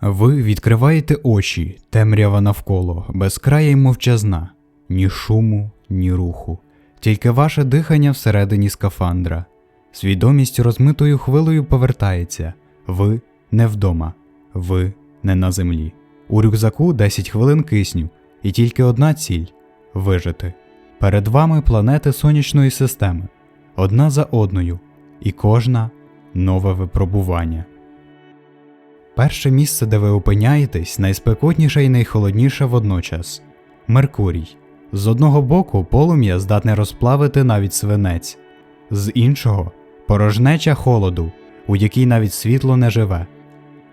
Ви відкриваєте очі, темрява навколо, безкрая й мовчазна, ні шуму, ні руху, тільки ваше дихання всередині скафандра. Свідомість розмитою хвилею повертається. Ви не вдома, ви не на землі. У рюкзаку 10 хвилин кисню, і тільки одна ціль вижити. Перед вами планети сонячної системи, одна за одною, і кожна нове випробування. Перше місце, де ви опиняєтесь, найспекотніше і найхолодніше водночас Меркурій. З одного боку полум'я здатне розплавити навіть свинець, з іншого порожнеча холоду, у якій навіть світло не живе.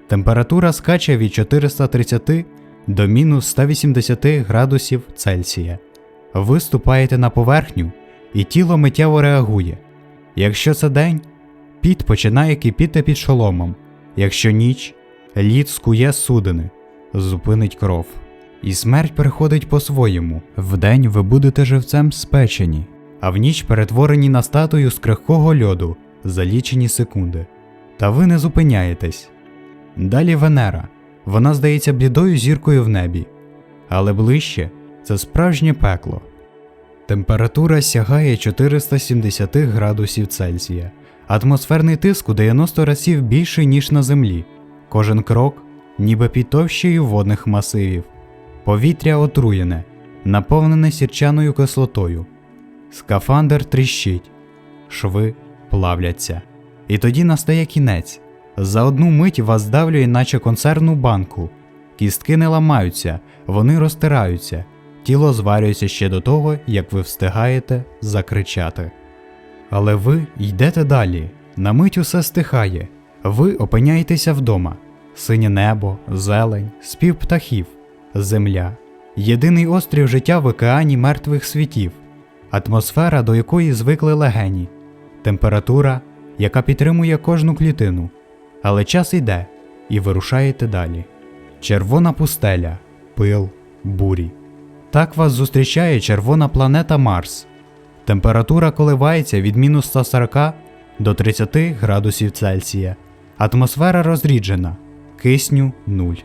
Температура скаче від 430 до мінус 180 градусів Цельсія. Ви ступаєте на поверхню, і тіло миттєво реагує. Якщо це день, піт починає кипіти під шоломом, якщо ніч, лід скує судини, зупинить кров. І смерть приходить по-своєму. Вдень ви будете живцем спечені, а в ніч перетворені на статую з крихкого льоду за лічені секунди. Та ви не зупиняєтесь. Далі Венера. Вона здається блідою зіркою в небі, але ближче це справжнє пекло. Температура сягає 470 градусів Цельсія, атмосферний тиск у 90 разів більший, ніж на Землі. Кожен крок, ніби під товщею водних масивів. Повітря отруєне, наповнене сірчаною кислотою. Скафандр тріщить, шви плавляться. І тоді настає кінець. За одну мить вас здавлює, наче консервну банку. Кістки не ламаються, вони розтираються, тіло зварюється ще до того, як ви встигаєте закричати. Але ви йдете далі, на мить усе стихає, ви опиняєтеся вдома. Синє небо, зелень, спів птахів, земля, єдиний острів життя в океані мертвих світів, атмосфера, до якої звикли легені, температура, яка підтримує кожну клітину. Але час йде, і вирушаєте далі. Червона пустеля, пил, бурі. Так вас зустрічає червона планета Марс. Температура коливається від мінус 140 до 30 градусів Цельсія. Атмосфера розріджена, кисню нуль.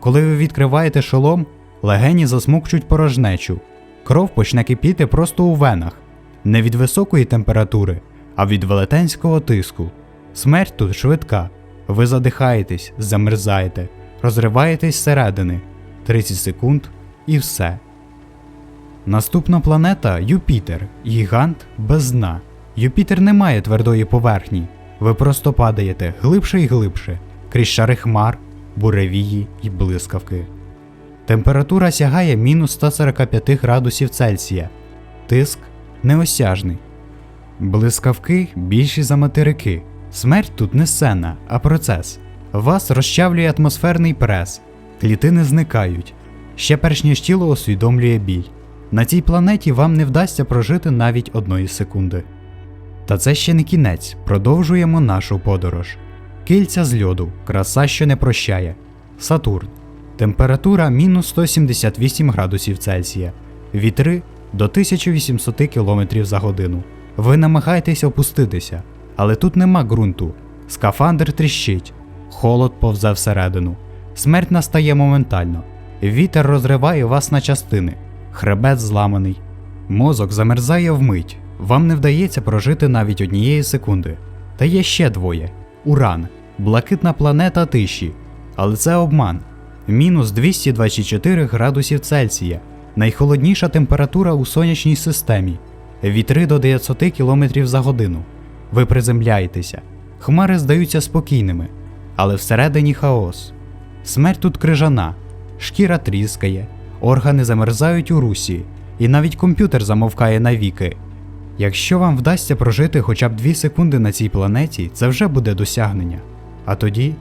Коли ви відкриваєте шолом, легені засмукчуть порожнечу. Кров почне кипіти просто у венах, не від високої температури, а від велетенського тиску. Смерть тут швидка. Ви задихаєтесь, замерзаєте, розриваєтесь зсередини 30 секунд і все. Наступна планета Юпітер, гігант без дна. Юпітер не має твердої поверхні. Ви просто падаєте глибше і глибше, крізь шари хмар, буревії й блискавки. Температура сягає мінус 145 градусів Цельсія, тиск неосяжний. Блискавки більші за материки. Смерть тут не сцена, а процес. Вас розчавлює атмосферний прес, клітини зникають. Ще перш ніж тіло усвідомлює біль. На цій планеті вам не вдасться прожити навіть одної секунди. Та це ще не кінець, продовжуємо нашу подорож. Кільця з льоду, краса, що не прощає. Сатурн. Температура мінус 178 градусів Цельсія, вітри до 1800 км за годину. Ви намагаєтесь опуститися, але тут нема ґрунту. Скафандр тріщить, холод повзе всередину. Смерть настає моментально. Вітер розриває вас на частини, хребет зламаний. Мозок замерзає вмить. Вам не вдається прожити навіть однієї секунди. Та є ще двоє: Уран, блакитна планета тиші. Але це обман. Мінус 224 градусів Цельсія, найхолодніша температура у сонячній системі, вітри до 900 км за годину. Ви приземляєтеся, хмари здаються спокійними, але всередині хаос. Смерть тут крижана, шкіра тріскає, органи замерзають у русі, і навіть комп'ютер замовкає навіки. Якщо вам вдасться прожити хоча б 2 секунди на цій планеті, це вже буде досягнення. А тоді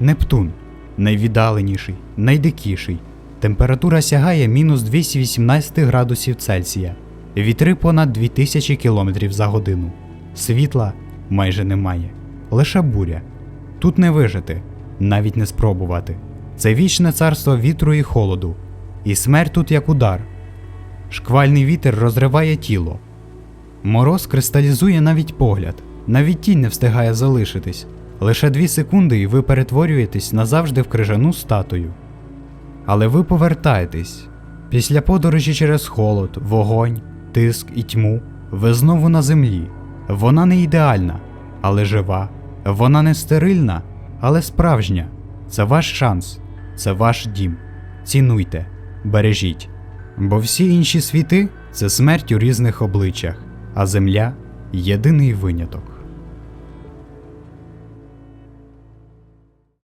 Нептун найвіддаленіший, найдикіший. Температура сягає мінус 218 градусів Цельсія, вітри понад 2000 км за годину. Світла майже немає, лише буря. Тут не вижити, навіть не спробувати. Це вічне царство вітру і холоду, і смерть тут як удар. Шквальний вітер розриває тіло. Мороз кристалізує навіть погляд, навіть тінь не встигає залишитись. Лише дві секунди і ви перетворюєтесь назавжди в крижану статую. Але ви повертаєтесь. Після подорожі через холод, вогонь, тиск і тьму, ви знову на землі. Вона не ідеальна, але жива. Вона не стерильна, але справжня. Це ваш шанс, це ваш дім. Цінуйте, бережіть. Бо всі інші світи це смерть у різних обличчях, а земля єдиний виняток.